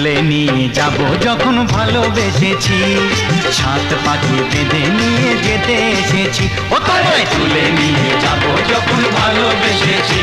তুলে নিয়ে যাব, যখন ভালোবেসেছি। সাত পাখি বেঁধে নিয়ে যেতে এসেছি। ও তুলে নিয়ে যাব, যখন ভালোবেসেছি।